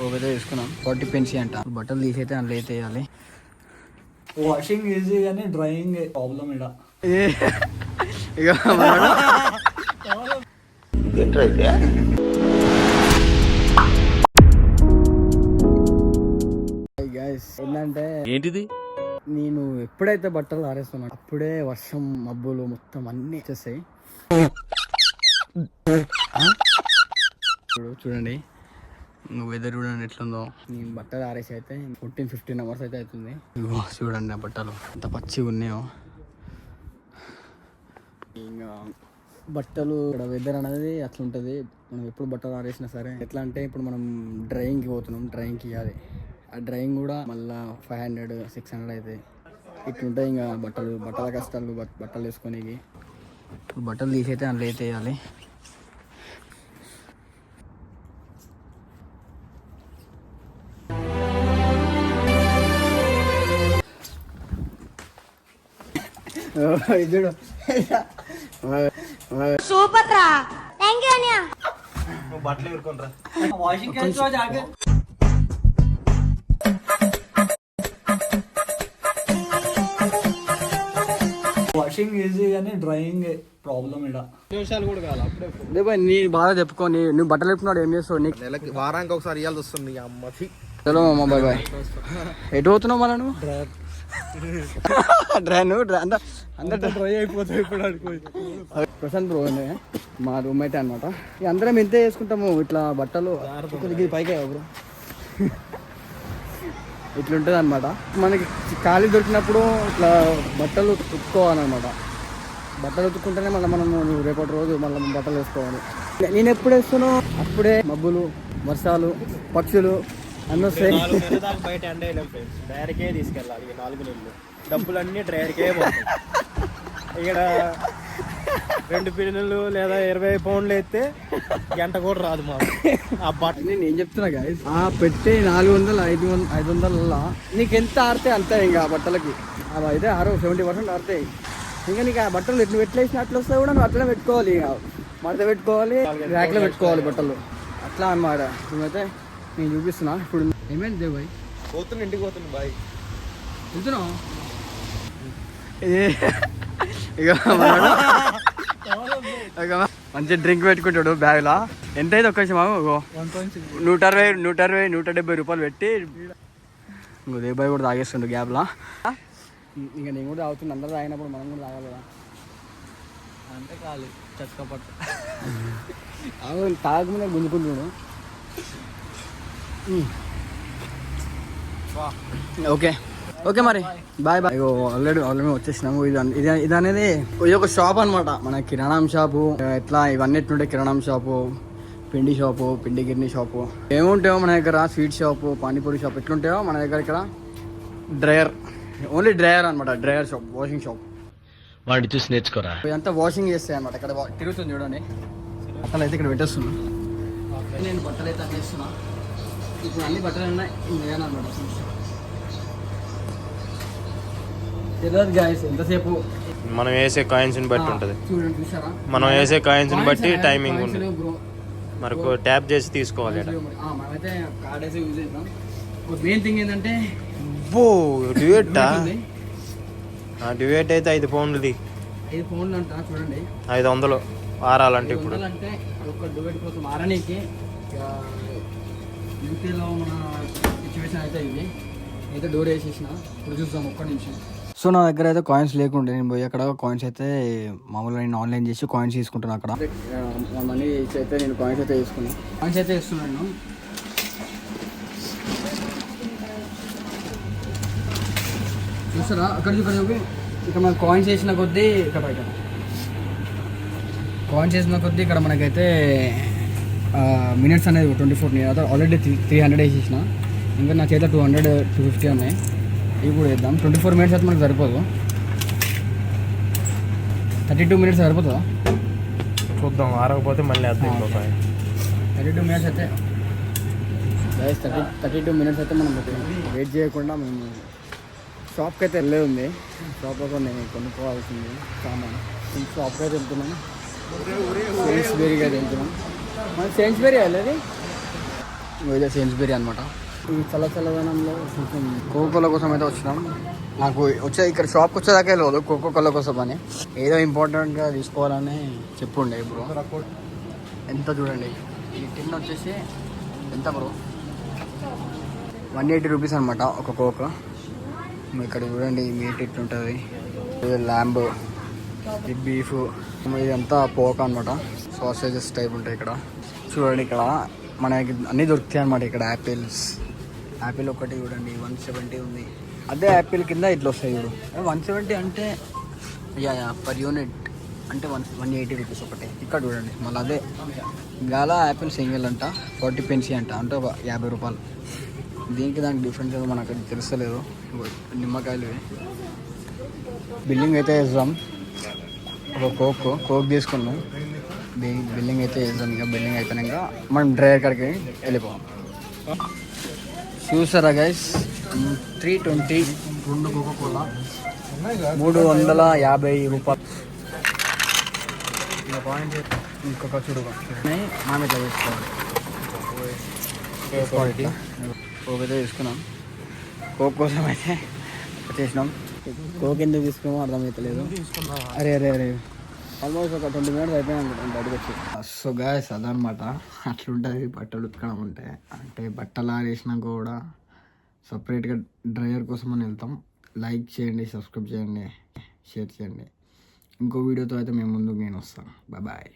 పోగైతే తీసుకున్నాం ఫార్టీ పెన్సీ అంట. బట్టలు తీసైతే అందులో అయితే వేయాలి. వాషింగ్ ఈజీ కానీ డ్రైయింగ్ ప్రాబ్లం ఇడ. ఏంటంటే ఏంటిది? నేను ఎప్పుడైతే బట్టలు ఆరేస్తున్నాను అప్పుడే వర్షం మబ్బులు మొత్తం అన్నీ? ఇప్పుడు చూడండి. వెదర్ చూడండి ఎట్లుందో. నేను బట్టలు ఆరేసి అయితే ఫోర్టీన్ ఫిఫ్టీన్ అవర్స్ అయితే అవుతుంది. చూడండి ఆ బట్టలు. ఎంత పచ్చిగా ఉన్నాయో. ఇంకా బట్టలు ఇక్కడ వెదర్ అనేది అట్లా ఉంటుంది మనం ఎప్పుడు బట్టలు ఆరేసినా సరే. ఎట్లా అంటే ఇప్పుడు మనం డ్రైయింగ్కి పోతున్నాం డ్రైయింగ్కి ఇవ్వాలి ఆ డ్రైయింగ్ కూడా మళ్ళీ ఫైవ్ హండ్రెడ్ సిక్స్ హండ్రెడ్ అవుతాయి ఇట్లుంటాయి ఇంకా బట్టలు బట్టల కష్టాలు బట్- బట్టలు వేసుకొనికి. ఇప్పుడు బట్టలు అందులో అయితే వేయాలి ఇది సూపర్ రా. థ్యాంక్ యూ అనియా. వాషింగ్ కేసు జాగ్రత్త. వాషింగ్ ఈజీ కానీ డ్రైయింగ్ ప్రాబ్లం ఇడ. దేవా నీ బాగా చెప్పుకో నీ నువ్వు బట్టలు చెప్పుకున్నాడు ఏం చేస్తావు నీకు? నెలకి వారానికి ఒకసారి ఇవ్వాల్సి వస్తుంది అమ్మకి. చలో మామ బాయ్ బాయ్. ఎటు పోతున్నావు మళ్ళా నువ్వు? డ్రై నువ్వు డ్రై అంత అందరు డ్రై అయిపోతావు ఇప్పుడు ప్రశాంత్ బ్రో మా రూమ్మేట్ అనమాట ఇక అందరం ఇంతే చేసుకుంటాము ఇట్లా బట్టలు. కొద్దిగా పైకి బ్రో. ఇట్లుంటుంది అనమాట మనకి ఖాళీ దొరికినప్పుడు ఇట్లా బట్టలు ఉతుక్కోవాలన్నమాట. బట్టలు ఉతుక్కుంటేనే మళ్ళీ మనం రేపటి రోజు మళ్ళీ బట్టలు వేసుకోవాలి. నేను ఎప్పుడు వేస్తానో? అప్పుడే మబ్బులు వర్షాలు పక్షులు బయట ఎండ వేయలేం ఫ్రెండ్స్ డ్రైవర్కే తీసుకెళ్ళాలి ఈ నాలుగు నెలలు. డబ్బులన్నీ డ్రైవర్కే పోతాయి. ఇక్కడ రెండు పిల్లలు లేదా ఇరవై పౌండ్లు ఎత్తే గంట కూడా రాదు మాకు. ఆ బట్ట నేను ఏం చెప్తున్నా గాయస్ ఆ పెట్టే నాలుగు వందలు ఐదు వందల ఐదు వందల నీకు ఎంత ఆడితే అంతే ఇంకా ఆ బట్టలకి. అవి అయితే ఆరు సెవెంటీ పర్సెంట్ ఆడతాయి. ఇంకా నీకు ఆ బట్టలు ఎట్లా వేసిన అట్లా వస్తే కూడా నువ్వు అట్లనే పెట్టుకోవాలి ఇక. మడత పెట్టుకోవాలి ర్యాక్లో పెట్టుకోవాలి. బట్టలు. అట్లా అన్నమాట. నువ్వైతే నేను చూపిస్తున్నా. ఇప్పుడు ఏమైంది దేవాయ్ పోతున్న ఇంటికి పోతుంది బాయ్. వెళ్తున్నావు? మంచి డ్రింక్ పెట్టుకుంటాడు బ్యాగ్లో. ఎంత అయితే ఒక్క ఇగో. నూట అరవై నూట అరవై నూట డెబ్బై రూపాయలు పెట్టి ఇంకో దేబాయ్ కూడా తాగేస్తుండు గ్యాప్లా. ఇంకా నేను కూడా తాగుతున్నా అందరూ తాగినప్పుడు మనం కూడా తాగాలి కదా. అంటే కాదు చక్కపట్టు అవును తాగకుండా గుంజుకుంటున్నాడు. ఓకే. ఓకే మరి. Bye bye. ఆల్రెడీ ఆల్రెడీ వచ్చేసినాము. ఇది ఇది ఇది అనేది ఇది ఒక షాప్ అనమాట మన కిరాణం షాపు ఎట్లా ఇవన్నీ ఎట్లుంటాయి కిరాణం షాపు పిండి షాపు పిండి గిర్ని షాపు ఏముంటాయో మన దగ్గర? స్వీట్ షాపు పానీపూరి షాప్ ఎట్లుంటాయో మన దగ్గర ఇక్కడ? డ్రయర్ ఓన్లీ డ్రయర్ అనమాట డ్రయర్ షాప్ వాషింగ్ షాప్ వాడిని చూసి నేర్చుకోరా? ఇదంతా వాషింగ్ చేస్తాయి అనమాట ఇక్కడ తిరుగుతుంది చూడండి. బట్టలు అయితే ఇక్కడ పెట్టేస్తున్నా. నేను బట్టలు అయితే అన్ని చేస్తున్నా ఇప్పుడు అన్ని బట్టలు ఉన్నాయి నేను అనమాట తెలియదు గాయస్ ఎంతసేపు? మనం వేసే కాయిన్స్ బట్టి ఉంటుంది. చూడండి చూసారా? మనం వేసే కాయిన్స్ Coins బట్టి టైమింగ్ ఉంటుంది. మనకు ట్యాప్ చేసి తీసుకోవాలి మనమైతే కార్డ్ అయితే యూజ్ చేద్దాం. మెయిన్ థింగ్ ఏంటంటే ఉంది. డ్యూయెట్ అయితే ఐదు పౌండ్లది. ఐదు ఫోన్లు అంట చూడండి. ఐదు వందలు. ఆరాలంటే ఇప్పుడు. అంటే ఒక డువెట్ కోసం ఆరనీకి యూపీలో మన సిచ్యువేషన్ అయితే ఇది. అయితే డోర్ వేసేసిన. ఇప్పుడు చూద్దాం ఒక్క నిమిషం. సో నా దగ్గర అయితే కాయిన్స్ లేకుండే. నేను పోయి అక్కడ కాయిన్స్ అయితే మామూలుగా నేను ఆన్లైన్ చేసి కాయిన్స్ తీసుకుంటాను అక్కడ. మనీ అయితే నేను కాయిన్స్ అయితే తీసుకున్నాను కాయిన్స్ అయితే ఇస్తున్నాను. చూస్తారా? అక్కడ ఇక్కడ చూపి. ఇక్కడ మనం కాయిన్స్ వేసిన కొద్దీ ఇక్కడ ఇక్కడ కాయిన్స్ వేసిన కొద్దీ ఇక్కడ మనకైతే మినిట్స్ అనేది ట్వంటీ ఫోర్ నేను ఆల్రెడీ త్రీ త్రీ హండ్రెడ్ వేసేసిన. ఇంకా నా చేత టూ హండ్రెడ్ టూ ఫిఫ్టీ ఉన్నాయి. ఇవి కూడా వేద్దాం. ట్వంటీ ఫోర్ మినిట్స్ అయితే మనకు సరిపోదు. థర్టీ టూ మినిట్స్ సరిపోతుందా? చూద్దాం. ఆరకపోతే మళ్ళీ కాయిన్. థర్టీ టూ మినిట్స్ అయితే థర్టీ థర్టీ టూ మినిట్స్ అయితే మనం వెయిట్ చేయకుండా మేము షాప్కి అయితే వెళ్ళే ఉంది. షాప్లో కొన్ని కొనుక్కోవాల్సింది సామాన్. షాప్కి అయితే వెళ్తున్నాం. సెయిన్స్బెరీకి అయితే వెళ్తున్నాం. మన ఇదే సేన్స్బెరీ అనమాట ఈ చల్ల చల్లదనంలో కొంచెం కోకోల కోసం అయితే వచ్చినాం. నాకు వచ్చే ఇక్కడ షాప్కి వచ్చేదాకే లేదు. కోకో కోల కోసం అని. ఏదో ఇంపార్టెంట్గా తీసుకోవాలని చెప్పుండే ఇప్పుడు. ఎంత చూడండి. ఈ టిన్ వచ్చేసి ఎంత బ్రో? వన్ ఎయిటీ రూపీస్ అనమాట ఒక కోక్ ఇక్కడ చూడండి మీట్ ఇట్లుంటుంది ఇది ల్యాంబ్ బీఫ్ ఇదంతా పోక అనమాట సాసేజెస్ టైప్ ఉంటాయి ఇక్కడ. చూడండి ఇక్కడ మనకి అన్నీ దొరుకుతాయి అనమాట ఇక్కడ యాపిల్స్ యాపిల్ ఒకటి చూడండి వన్ సెవెంటీ ఉంది. అదే యాపిల్ కింద ఇట్లా వస్తాయి చూడు. వన్ సెవెంటీ అంటే యా యా పర్ యూనిట్ అంటే వన్ వన్ ఎయిటీ రూపీస్ ఒకటి. ఇక్కడ చూడండి మళ్ళీ అదే. గాలా యాపిల్ సింగిల్ అంట ఫార్టీ పెన్సీ అంట అంటే ఒక యాభై రూపాయలు. దీనికి దానికి డిఫరెన్స్ ఏదో మనకు తెలుస్తలేదు. నిమ్మకాయలు బిల్లింగ్ అయితే వేద్దాం ఒక కోక్ కోక్ తీసుకున్నాం. బి- బిల్లింగ్ అయితే వేద్దాం ఇక బిల్లింగ్ అయిపోయినాక మనం డ్రైవర్ కాడికి వెళ్ళిపోవాలి చూసారా గైస్ త్రీ ట్వంటీ రెండు మూడు వందల యాభై రూపాయలు. ఇంకొక చూడు మనం ఇట్లా కోక్ అయితే. తీసుకున్నాం. కోక్ కోసం అయితే వచ్చేసినాం కోక్ ఎందుకు తీసుకున్నామో అర్థమవుతలేదు అరే అరే అరే. ఆల్మోస్ట్ ఒక ట్వంటీ మినిట్స్ అయిపోయింది అనుకుంటాను బయటకు వచ్చి. సో గాయస్ అదనమాట అట్లుంటుంది బట్టలు ఉతకడం ఉంటే అంటే బట్టలు ఆరేసినాక కూడా సపరేట్గా డ్రైవర్ కోసం అని వెళ్తాం. లైక్ చేయండి సబ్స్క్రైబ్ చేయండి షేర్ చేయండి. ఇంకో వీడియోతో అయితే మేము ముందుకు నేను వస్తాను. బాయ్